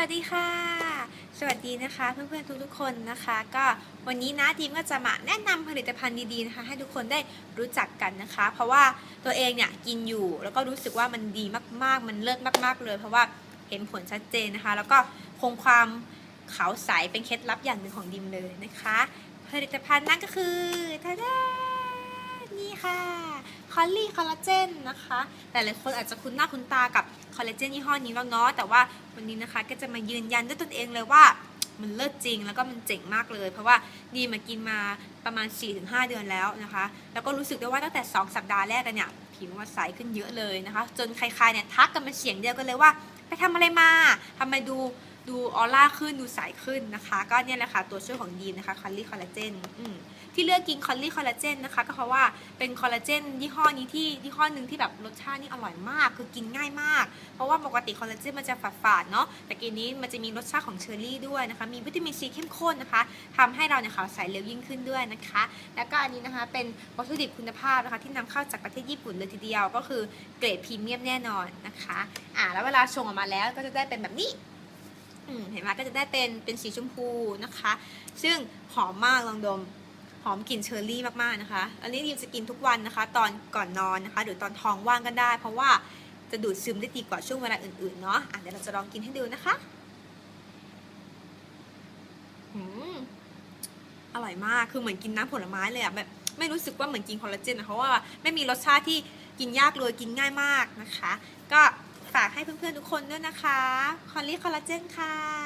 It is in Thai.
วัสดีค่ะ สวัสดีนะคะเพื่อนๆทุกๆคนนะคะ ก็วันนี้นะทีมก็จะมาแนะนำผลิตภัณฑ์ดีๆนะคะ ให้ทุกคนได้รู้จักกันนะคะ เพราะว่าตัวเองเนี่ยกินอยู่แล้วก็รู้สึกว่ามันดีมากๆ มันเลิศมากๆเลย เพราะว่าเห็นผลชัดเจนนะคะ แล้วก็คงความขาวใสเป็นเคล็ดลับอย่างหนึ่งของดิมเลยนะคะ ผลิตภัณฑ์นั่นก็คือทาดานี่ค่ะ คอลลี่คอลลาเจนนะคะ หลายๆคนอาจจะคุ้นหน้าคุ้นตากับคอลลาเจนยี่ห้อนี้แล้วเนาะแต่ว่าวันนี้นะคะก็จะมายืนยันด้วยตนเองเลยว่ามันเลิศจริงแล้วก็มันเจ๋งมากเลย เพราะว่าดีมากินมาประมาณ 4-5 เดือนแล้วนะคะ แล้วก็รู้สึกได้ว่าตั้งแต่ 2 สัปดาห์แรกกันเนี่ยผิวมันใสขึ้นเยอะเลยนะคะ จนใครๆเนี่ยทักกันเป็นเสียงเดียวกันเลยว่า ไปทำอะไรมาทำไมดู ดูออร่าขึ้นดูใสขึ้นนะคะ ก็เนี่ยแหละค่ะตัวช่วยของดีนะคะคอลลี่คอลลาเจนที่เลือกกินคอลลี่คอลลาเจนนะคะ ก็เพราะว่าเป็นคอลลาเจนยี่ห้อนี้ที่ยี่ห้อหนึ่งที่แบบรสชาตินี่อร่อยมาก คือกินง่ายมาก เพราะว่าปกติคอลลาเจนมันจะฝาดๆเนาะแต่กินนี้มันจะมีรสชาติของเชอร์รี่ด้วยนะคะ มีวิตามินซีเข้มข้นนะคะทำให้เราเนี่ยขาวใสเร็วยิ่งขึ้นด้วยนะคะ แล้วก็อันนี้นะคะเป็นวัตถุดิบคุณภาพนะคะ ที่นำเข้าจากประเทศญี่ปุ่นเลยทีเดียวก็คือเกรดพรีเมียมแน่นอนนะคะอ่าแล้วเวลาชงออกมาแล้วก็จะได้เป็นแบบนี้ เห็นไหมก็จะได้เป็นเป็นสีชมพูนะคะ ซึ่งหอมมากลองดมหอมกลิ่นเชอร์รี่มากๆนะคะ อันนี้ดิมจะกินทุกวันนะคะ ตอนก่อนนอนนะคะ หรือตอนท้องว่างก็ได้ เพราะว่าจะดูดซึมได้ดีกว่าช่วงเวลาอื่นๆเนาะอะเดี๋ยวเราจะลองกินให้ดูนะคะอืมอร่อยมาก คือเหมือนกินน้ำผลไม้เลยอะแบบไม่รู้สึกว่าเหมือนกินคอลลาเจนนะเพราะว่าไม่มีรสชาติที่กินยากเลยกินง่ายมากนะคะ ก็ากให้เพื่อนๆทุกคนด้วยนะคะ คอลลี่คอลลาเจนค่ะ